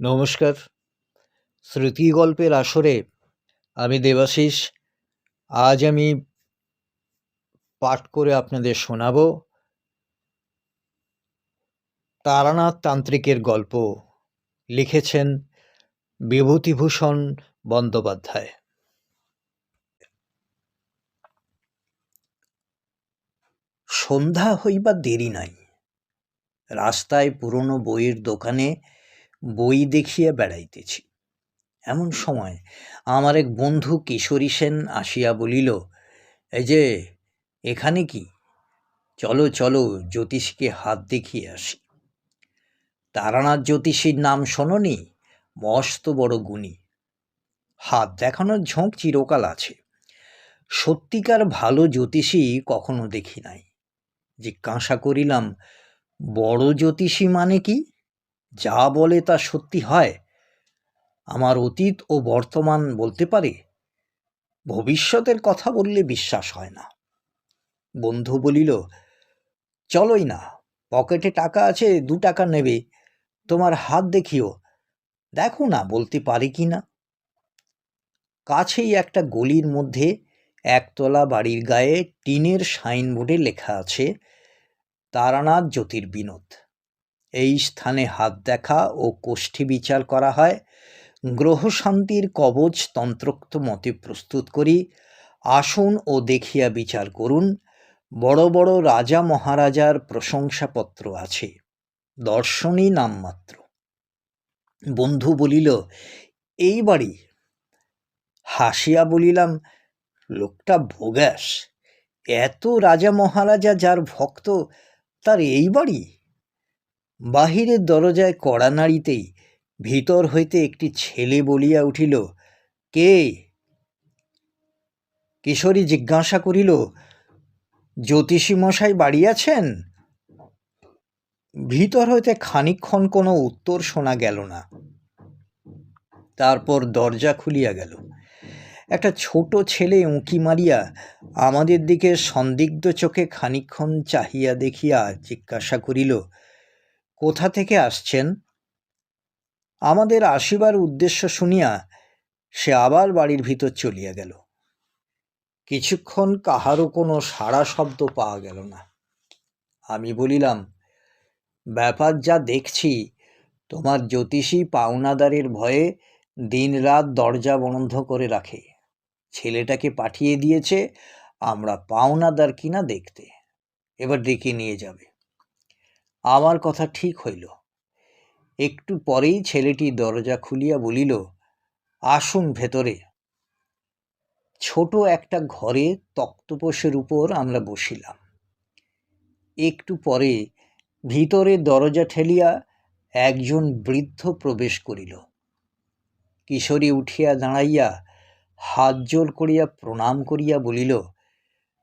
নমস্কার। স্মৃতি গল্পের আসরে আমি দেবাশিস। আজ আমি পাঠ করে আপনাদের শোনাব তারানাথ তান্ত্রিকের গল্প। লিখেছেন বিভূতিভূষণ বন্দ্যোপাধ্যায়। সন্ধ্যা হইবার দেরি নাই। রাস্তায় পুরনো বইয়ের দোকানে বই দেখিয়া বেড়াইতেছি। এমন সময় আমার এক বন্ধু কিশোরী সেন আসিয়া বলিল, এই যে, এখানে কি? চলো চলো জ্যোতিষীকে হাত দেখিয়ে আসি। তারানাথ জ্যোতিষীর নাম শোনি মস্ত বড় গুণী। হাত দেখানোর ঝোঁক চিরকাল আছে। সত্যিকার ভালো জ্যোতিষী কখনো দেখি নাই। জিজ্ঞাসা করিলাম, বড় জ্যোতিষী মানে কি? যা বলে তা সত্যি হয়? আমার অতীত ও বর্তমান বলতে পারে? ভবিষ্যতের কথা বললে বিশ্বাস হয় না। বন্ধু বলিল, চলোই না, পকেটে টাকা আছে, দু টাকা নেবে। তোমার হাত দেখিও। দেখো না, বলতে পারি কি না? কাছেই একটা গলির মধ্যে একতলা বাড়ির গায়ে টিনের সাইনবোর্ডে লেখা আছে, তারানাথ জ্যোতির্বিনোদ। এই স্থানে হাত দেখা ও কোষ্ঠী বিচার করা হয়। গ্রহ শান্তির কবচ তন্ত্রোক্ত মতে প্রস্তুত করি। আসুন ও দেখিয়া বিচার করুন। বড় বড় রাজা মহারাজার প্রশংসাপত্র আছে। দর্শনই নামমাত্র। বন্ধু বলিল, এই বাড়ি? হাসিয়া বলিলাম, লোকটা ভোগাস। এত রাজা মহারাজা যার ভক্ত, তার এই বাড়ি? বাহিরের দরজায় কড়া নাড়িতেই ভিতর হইতে একটি ছেলে বলিয়া উঠিল, কে? কিশোরী জিজ্ঞাসা করিল জ্যোতিষী মশাই বাড়ি আছেন? ভিতর হইতে খানিক্ষণ কোনো উত্তর শোনা গেল না। তারপর দরজা খুলিয়া গেল। একটা ছোট ছেলে উঁকি মারিয়া আমাদের দিকে সন্দিগ্ধ চোখে খানিক্ষণ চাহিয়া দেখিয়া জিজ্ঞাসা করিল কোথা থেকে আসছেন? আমাদের আসিবার উদ্দেশ্য শুনিয়া সে আবার বাড়ির ভিতর চলিয়া গেল। কিছুক্ষণ কাহারও কোনো সাড়া শব্দ পাওয়া গেল না। আমি বলিলাম, ব্যাপার যা দেখছি, তোমার জ্যোতিষী পাওনাদারের ভয়ে দিনরাত দরজা বন্ধ করে রাখে। ছেলেটাকে পাঠিয়ে দিয়েছে আমরা পাওনাদার কিনা দেখতে। এবার ডেকে নিয়ে যাবে। আমার কথা ঠিক হইল। একটু পরেই ছেলেটি দরজা খুলিয়া বলিল, আসুন ভেতরে। ছোট একটা ঘরে তক্তপোষের উপর আমরা বসিলাম। একটু পরে ভিতরে দরজা ঠেলিয়া একজন বৃদ্ধ প্রবেশ করিল। কিশোরী উঠিয়া দাঁড়াইয়া হাত জোর করিয়া প্রণাম করিয়া বলিল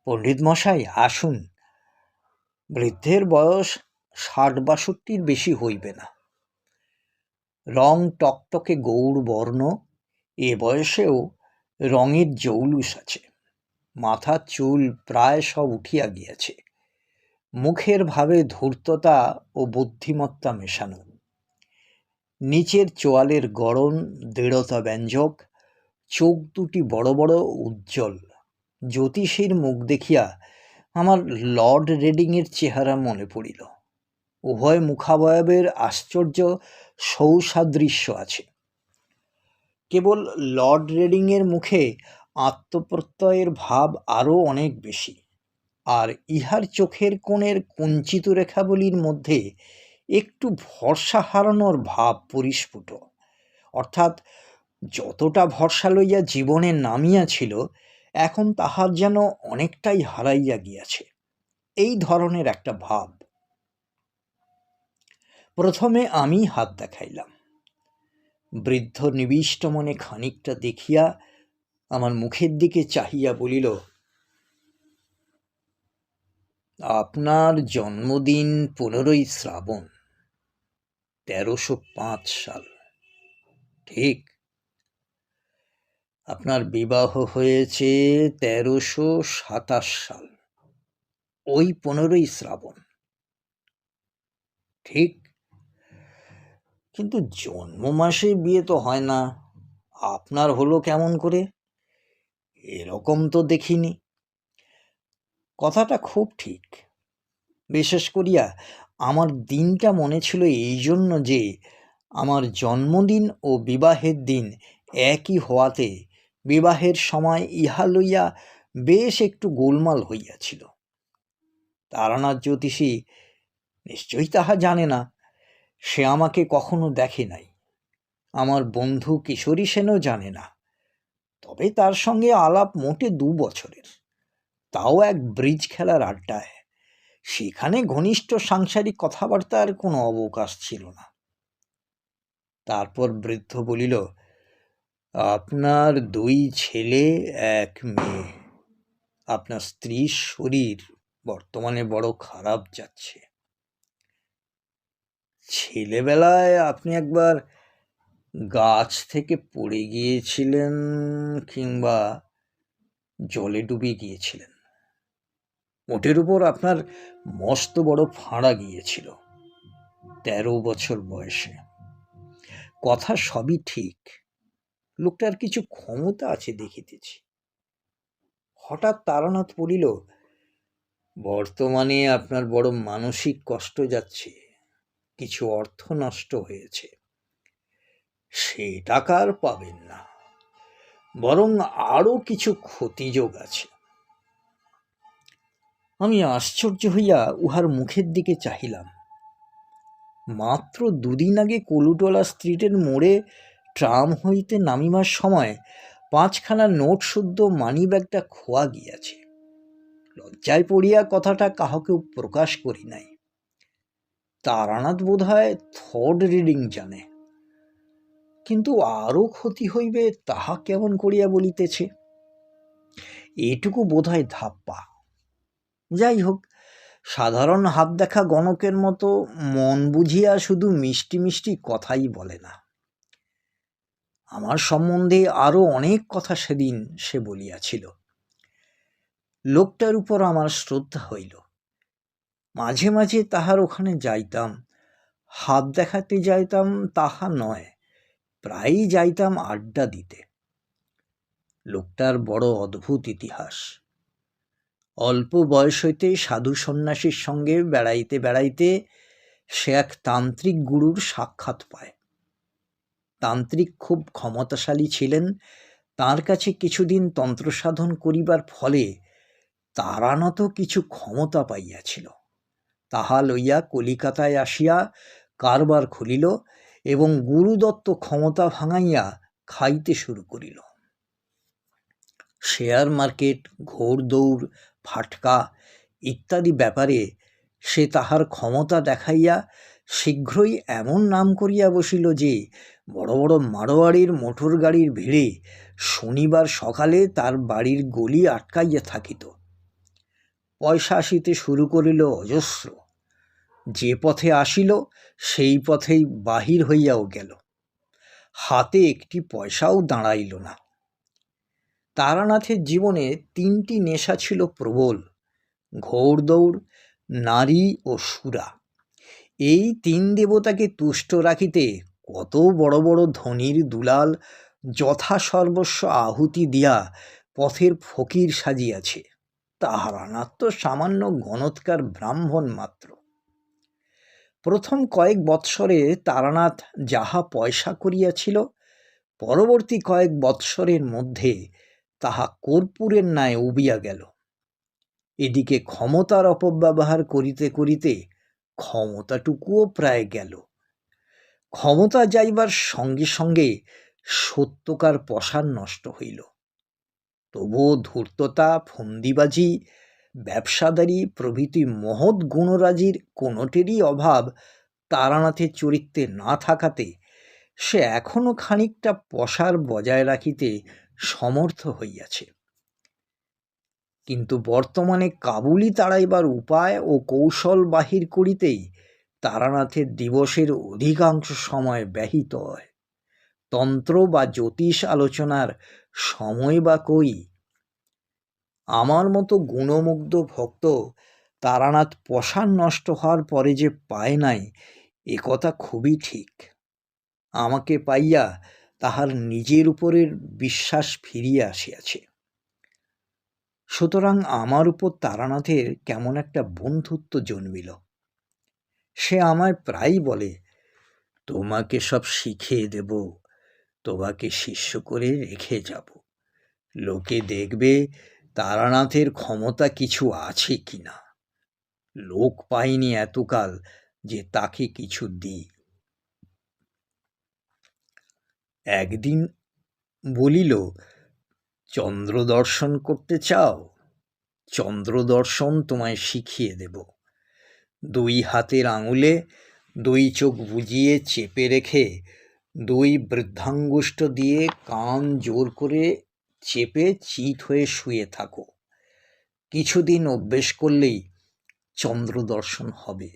পণ্ডিত মশাই আসুন। বৃদ্ধের বয়স ষাট বাষট্টির বেশি হইবে না। রং টকটকে গৌর বর্ণ, এ বয়সেও রঙের জৌলুস আছে। মাথার চুল প্রায় সব উঠিয়া গিয়াছে। মুখের ভাবে ধূর্ততা ও বুদ্ধিমত্তা মেশানো। নিচের চোয়ালের গড়ন, দৃঢ়তা ব্যঞ্জক, চোখ দুটি বড় বড় উজ্জ্বল। জ্যোতিষীর মুখ দেখিয়া আমার লর্ড রেডিংয়ের চেহারা মনে পড়িল। উভয় মুখাবয়বের আশ্চর্য সৌসাদৃশ্য আছে। কেবল লর্ড রেডিংয়ের মুখে আত্মপ্রত্যয়ের ভাব আরও অনেক বেশি, আর ইহার চোখের কোণের কুঞ্চিত রেখাবলির মধ্যে একটু ভরসা হারানোর ভাব পরিস্ফুট। অর্থাৎ যতটা ভরসা লইয়া জীবনে নামিয়াছিল, এখন তাহার যেন অনেকটাই হারাইয়া গিয়াছে। এই ধরনের একটা ভাব প্রথমে আমি হাত দেখাইলাম। বৃদ্ধ নিবিষ্ট মনে খানিকটা দেখিয়া আমার মুখের দিকে চাহিয়া বলিল, আপনার জন্মদিন পনেরোই শ্রাবণ, তেরোশো পাঁচ সাল। ঠিক। আপনার বিবাহ হয়েছে তেরোশো সাতাশ সাল, ওই পনেরোই শ্রাবণ। ঠিক। কিন্তু জন্ম মাসে বিয়ে তো হয় না। আপনার হলো কেমন করে? এরকম তো দেখিনি। কথাটা খুব ঠিক। বিশেষ করিয়া আমার দিনটা মনে ছিল এই জন্য যে, আমার জন্মদিন ও বিবাহের দিন একই হওয়াতে বিবাহের সময় ইহা লইয়া বেশ একটু গোলমাল হইয়াছিল। তারানাথ জ্যোতিষী নিশ্চয়ই তাহা জানে না। সে আমাকে কখনো দেখে নাই। আমার বন্ধু কিশোরী সেনও জানে না। তবে তার সঙ্গে আলাপ মোটে দু বছরের। তাও এক ব্রিজ খেলার আড্ডায়। সেখানে ঘনিষ্ঠ সাংসারিক কথাবার্তার কোনো অবকাশ ছিল না। তারপর বৃদ্ধ বলিল, আপনার দুই ছেলে, এক মেয়ে। আপনার স্ত্রীর শরীর বর্তমানে বড় খারাপ যাচ্ছে। ছেলেবেলায় আপনি একবার গাছ থেকে পড়ে গিয়েছিলেন কিংবা জলে ডুবে গিয়েছিলেন? ওটের উপর আপনার মস্ত বড় ফাঁড়া গিয়েছিল তেরো বছর বয়সে। কথা সবই ঠিক, লোকটার কিছু ক্ষমতা আছে দেখিতেছি। হঠাৎ তারানাথ পড়িল বর্তমানে আপনার বড় মানসিক কষ্ট যাচ্ছে। কিছু অর্থ নষ্ট হয়েছে। সে টাকা আর পাবেন না। বরং আরও কিছু ক্ষতিযোগ আছে। আমি আশ্চর্য হইয়া উহার মুখের দিকে চাহিলাম। মাত্র দুদিন আগে কলুটলা স্ট্রিটের মোড়ে ট্রাম হইতে নামিবার সময় পাঁচখানা নোট শুদ্ধ মানি ব্যাগটা খোয়া গিয়াছে। লজ্জায় পড়িয়া কথাটা কাহকেও প্রকাশ করি নাই। তারানাথ বোধ হয় থার্ড রিডিং জানে। কিন্তু আরও ক্ষতি হইবে তাহা কেমন করিয়া বলিতেছে? এটুকু বোধ হয় ধাপ্পা। যাই হোক, সাধারণ হাত দেখা গণকের মতো মন বুঝিয়া শুধু মিষ্টি মিষ্টি কথাই বলে না। আমার সম্বন্ধে আরও অনেক কথা সেদিন সে বলিয়াছিল। লোকটার উপর আমার শ্রদ্ধা হইল। মাঝে মাঝে তাহার ওখানে যাইতাম। হাত দেখাতে যাইতাম তাহা নয়, প্রায়ই যাইতাম আড্ডা দিতে। লোকটার বড় অদ্ভুত ইতিহাস। অল্প বয়স হইতে সাধু সন্ন্যাসীর সঙ্গে বেড়াইতে বেড়াইতে সে এক তান্ত্রিক গুরুর সাক্ষাৎ পায়। তান্ত্রিক খুব ক্ষমতাশালী ছিলেন, তার কাছে কিছুদিন তন্ত্র সাধন করিবার ফলে তারানত কিছু ক্ষমতা পাইয়াছিল। তাহা লইয়া কলিকাতায় আসিয়া কারবার খুলিল এবং গুরুদত্ত ক্ষমতা ভাঙাইয়া খাইতে শুরু করিল। শেয়ার মার্কেট ঘোড়দৌড় ফাটকা ইত্যাদি ব্যাপারে সে তাহার ক্ষমতা দেখাইয়া শীঘ্রই এমন নাম করিয়া বসিল যে, বড় বড় মারোয়াড়ির মোটর গাড়ির ভিড়ে শনিবার সকালে তার বাড়ির গলি আটকাইয়া থাকিত। পয়সা আসিতে শুরু করিল অজস্র। যে পথে আসিল, সেই পথেই বাহির হইয়াও গেল। হাতে একটি পয়সাও দাঁড়াইল না। তারানাথের জীবনে তিনটি নেশা ছিল প্রবল, ঘোড়দৌড়, নারী ও সুরা। এই তিন দেবতাকে তুষ্ট রাখিতে কত বড় বড় ধনির দুলাল যথাসর্বস্ব আহুতি দিয়া পথের ফকির সাজিয়াছে। তাহারানাথ তো সামান্য গণৎকার ব্রাহ্মণ মাত্র। প্রথম কয়েক বৎসরে তারানাথ যাহা পয়সা করিয়াছিল, পরবর্তী কয়েক বৎসরের মধ্যে তাহা কর্পূরের ন্যায় উবিয়া গেল। এদিকে ক্ষমতার অপব্যবহার করিতে করিতে ক্ষমতাটুকুও প্রায় গেল। ক্ষমতা যাইবার সঙ্গে সঙ্গে সত্যকার পশার নষ্ট হইল। তবুও ধূর্ততা, ফন্দিবাজি, ব্যবসাদারি প্রভৃতি মহৎ গুণরাজির কোনোটিরই অভাব তারানাথের চরিত্রে না থাকাতে সে এখনও খানিকটা পশার বজায় রাখিতে সমর্থ হইয়াছে। কিন্তু বর্তমানে কাবুলি তাড়াইবার উপায় ও কৌশল বাহির করিতেই তারানাথের দিবসের অধিকাংশ সময় ব্যহিত হয়। তন্ত্র বা জ্যোতিষ আলোচনার সময় বা কই? আমার মতো গুণমুগ্ধ ভক্ত তারানাথ পশার নষ্ট হওয়ার পরে যে পায় নাই, এ কথা খুবই ঠিক। আমাকে পাইয়া তাহার নিজের উপরের বিশ্বাস ফিরিয়া আসিয়াছে। সুতরাং আমার উপর তারানাথের কেমন একটা বন্ধুত্ব জন্মিল। সে আমায় প্রায়ই বলে, তোমাকে সব শিখিয়ে দেব। তোমাকে শিষ্য করে রেখে যাব। লোকে দেখবে তারানাথের ক্ষমতা কিছু আছে কি না লোক পাইনি এতকাল যে তাকে কিছু দিই একদিন বলিল, চন্দ্র দর্শন করতে চাও? চন্দ্র দর্শন তোমায় শিখিয়ে দেব। দুই হাতের আঙুলে দুই চোখ বুজিয়ে চেপে রেখে দুই বৃদ্ধাঙ্গুষ্ঠ দিয়ে কান জোর করে চেপে চিত হয়ে শুয়ে থাকো। কিছুদিন অভ্যেস করলেই চন্দ্র দর্শন হবে।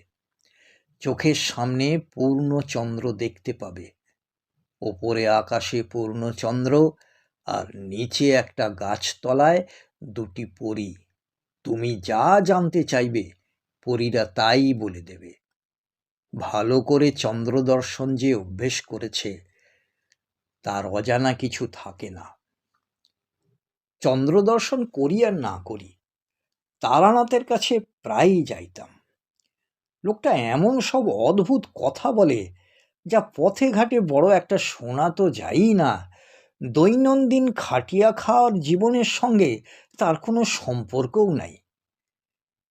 চোখের সামনে পূর্ণ চন্দ্র দেখতে পাবে। ওপরে আকাশে পূর্ণ চন্দ্র আর নিচে একটা গাছতলায় দুটি পরী। তুমি যা জানতে চাইবে, পরীরা তাই বলে দেবে। ভালো করে চন্দ্রদর্শন যে অভ্যেস করেছে, তার অজানা কিছু থাকে না। চন্দ্রদর্শন করি আর না করি, তারানাথের কাছে প্রায়ই যাইতাম। লোকটা এমন সব অদ্ভুত কথা বলে, যা পথে ঘাটে বড় একটা শোনা তো যাই না, দৈনন্দিন খাটিয়া খাওয়ার জীবনের সঙ্গে তার কোনো সম্পর্কও নাই।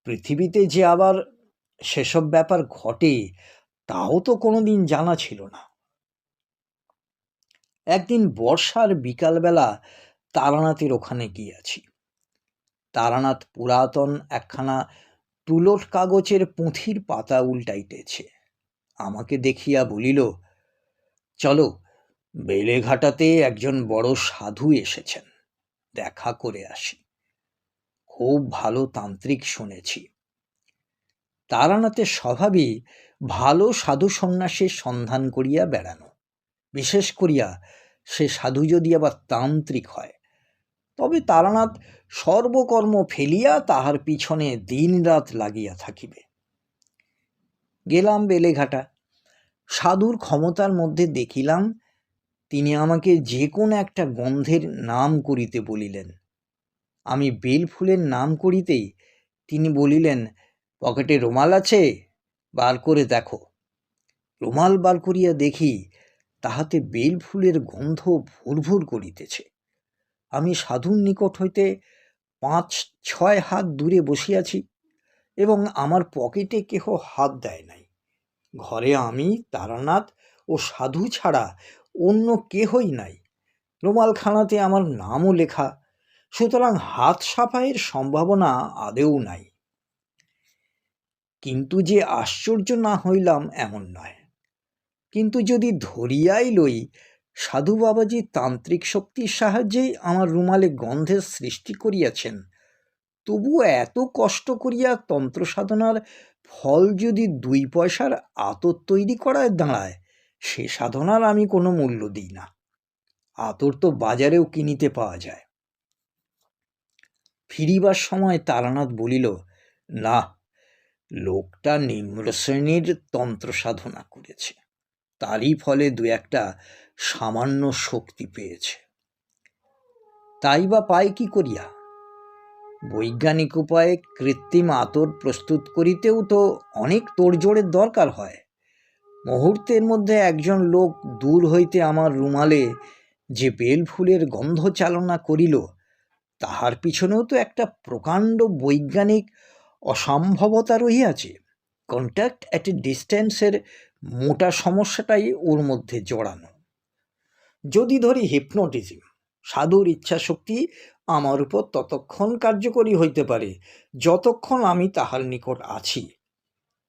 পৃথিবীতে যে আবার সেসব ব্যাপার ঘটে, তাও তো কোনোদিন জানা ছিল না। একদিন বর্ষার বিকালবেলা তারানাথের ওখানে গিয়াছি। তারানাথ পুরাতন একখানা তুলোর কাগজের পুঁথির পাতা উল্টাইতেছে। আমাকে দেখিয়া বলিল, চলো, বেলেঘাটাতে একজন বড় সাধু এসেছেন। দেখা করে আসি। খুব ভালো তান্ত্রিক শুনেছি। তারানাথের স্বভাবই ভালো সাধু সন্ন্যাসীর সন্ধান করিয়া বেড়ানো। বিশেষ করিয়া সে সাধু যদি আবার তান্ত্রিক হয়, তবে তারানাথ সর্বকর্ম ফেলিয়া তাহার পিছনে দিনরাত লাগিয়া থাকিবে। গেলাম বেলেঘাটা। সাধুর ক্ষমতার মধ্যে দেখিলাম, তিনি আমাকে যে কোনো একটা গন্ধের নাম করিতে বলিলেন। আমি বেল ফুলের নাম করিতেই তিনি বলিলেন পকেটে রুমাল আছে? বার করে দেখো। রুমাল বার করিয়া দেখি তাহাতে বেল ফুলের গন্ধ ভুরভুর করিতেছে। আমি সাধুর নিকট হইতে পাঁচ, ছয় হাত দূরে বসিয়াছি এবং আমার পকেটে কেহ হাত দেয় নাই। ঘরে আমি, তারানাথ ও সাধু ছাড়া অন্য কেহই নাই। রুমালখানাতে আমার নামও লেখা। সুতরাং হাত সাফাইয়ের সম্ভাবনা আদেও নাই। কিন্তু যে আশ্চর্য না হইলাম এমন নয়। কিন্তু যদি ধরিয়াই লই, সাধু বাবাজি তান্ত্রিক শক্তির সাহায্যেই আমার রুমালে গন্ধের সৃষ্টি করিয়াছেন, তবুও এত কষ্ট করিয়া তন্ত্র সাধনার ফল যদি দুই পয়সার আতর তৈরি করায় দাঁড়ায়, সে সাধনার আমি কোনো মূল্য দিই না। আতর তো বাজারেও কিনিতে পাওয়া যায়। ফিরিবার সময় তারানাথ বলিল, না লোকটা নিম্ন শ্রেণির তন্ত্র সাধনা করেছে। তারই ফলে দু একটা সামান্য শক্তি পেয়েছে। তাই বা পায় কি করিয়া? বৈজ্ঞানিক উপায়ে কৃত্রিম আতর প্রস্তুত করিতেও তো অনেক তোড়জোড়ের দরকার হয়। মুহূর্তের মধ্যে একজন লোক দূর হইতে আমার রুমালে যে বেল ফুলের গন্ধ চালনা করিল, তাহার পিছনেও তো একটা প্রকাণ্ড বৈজ্ঞানিক অসম্ভবতা রহিয়াছে। কন্ট্যাক্ট অ্যাট এ ডিস্ট্যান্সের মোটা সমস্যাটাই ওর মধ্যে জড়ানো। যদি ধরি হিপনোটিজম সাধুর ইচ্ছাশক্তি আমার উপর ততক্ষণ কার্যকরী হইতে পারে, যতক্ষণ আমি তাহার নিকট আছি।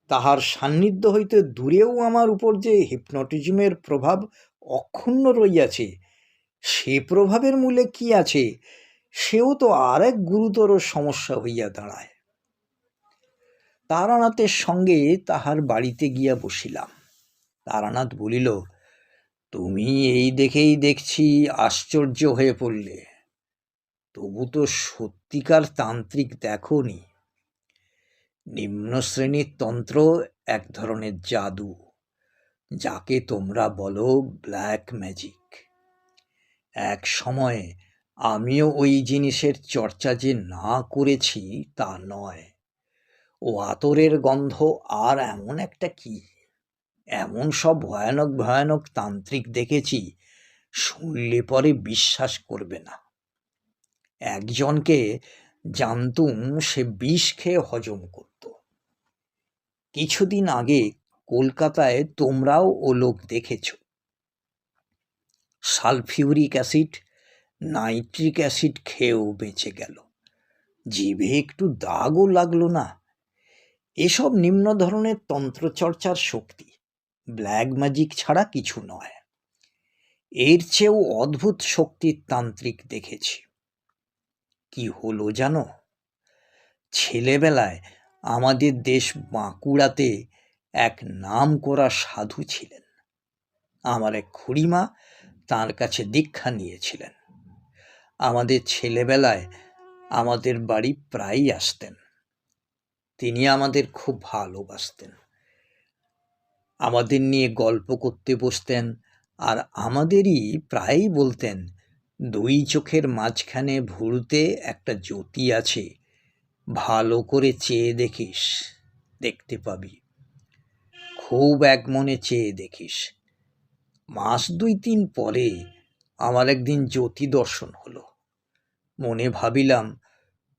তাহার সান্নিধ্য হইতে দূরেও আমার উপর যে হিপনোটিজমের প্রভাব অক্ষুণ্ণ রইয়াছে সে প্রভাবের মূলে কি আছে, সেও তো আর এক গুরুতর সমস্যা হইয়া দাঁড়ায়। তারানাথের সঙ্গে তাহার বাড়িতে গিয়া বসিলাম। তারানাথ বলিল, তুমি এই দেখেই দেখছি আশ্চর্য হয়ে পড়লে। তবু তো সত্যিকার তান্ত্রিক দেখো নি নিম্ন শ্রেণির তন্ত্র এক ধরনের জাদু, যাকে তোমরা বলো ব্ল্যাক ম্যাজিক। এক সময়ে আমিও ওই জিনিসের চর্চা যে না করেছি তা নয়। ও আতরের গন্ধ আর এমন একটা কি? এমন সব ভয়ানক ভয়ানক তান্ত্রিক দেখেছি, শুনলে পরে বিশ্বাস করবে না। একজনকে জানতুম সে বিষ খেয়ে হজম করত। কিছুদিন আগে কলকাতায় তোমরাও ও লোক দেখেছ। সালফিউরিক অ্যাসিড, নাইট্রিক অ্যাসিড খেয়েও বেঁচে গেল। জিভে একটু দাগও লাগল না। এসব নিম্ন ধরনের তন্ত্রচর্চার শক্তি ব্ল্যাক ম্যাজিক ছাড়া কিছু নয়। এর চেয়েও অদ্ভুত শক্তির তান্ত্রিক দেখেছি। কি হলো জানো? ছেলেবেলায় আমাদের দেশ বাঁকুড়াতে এক নাম করা সাধু ছিলেন। আমার এক খুড়িমা তার কাছে দীক্ষা নিয়েছিলেন। আমাদের ছেলেবেলায় আমাদের বাড়ি প্রায়ই আসতেন। তিনি আমাদের খুব ভালোবাসতেন। আমাদের নিয়ে গল্প করতে বসতেন আর আমাদেরই প্রায়ই বলতেন, দুই চোখের মাঝখানে ভুরুতে একটা জ্যোতি আছে, ভালো করে চেয়ে দেখিস, দেখতে পাবি। খুব এক মনে চেয়ে দেখিস। মাস দুই তিন পরে আমার একদিন জ্যোতি দর্শন হলো। মনে ভাবিলাম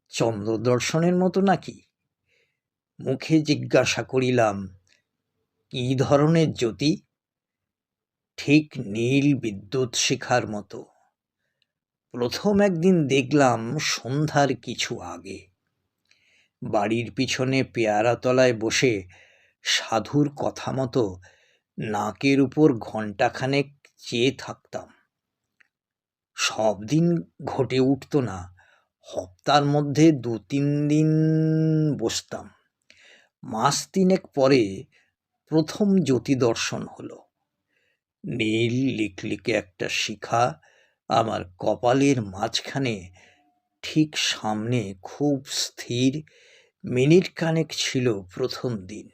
চন্দ্র দর্শনের মতো নাকি? মুখে জিজ্ঞাসা করিলাম, কী ধরনের জ্যোতি? ঠিক নীল বিদ্যুৎ শিখার মতো। প্রথম একদিন দেখলাম সন্ধ্যার কিছু আগে। বাড়ির পিছনে পেয়ারা তলায় বসে সাধুর কথা মতো নাকের উপর ঘণ্টাখানেক চেয়ে থাকতাম। সব দিন ঘটে উঠত না, হপ্তার মধ্যে দু তিন দিন বসতাম। মাস তিনেক পরে প্রথম জ্যোতি দর্শন হলো। নীল লিকলিকে একটা শিখা আমার কপালের মাঝখানে ঠিক সামনে খুব স্থির, মিনিট কানেক ছিল প্রথম দিন।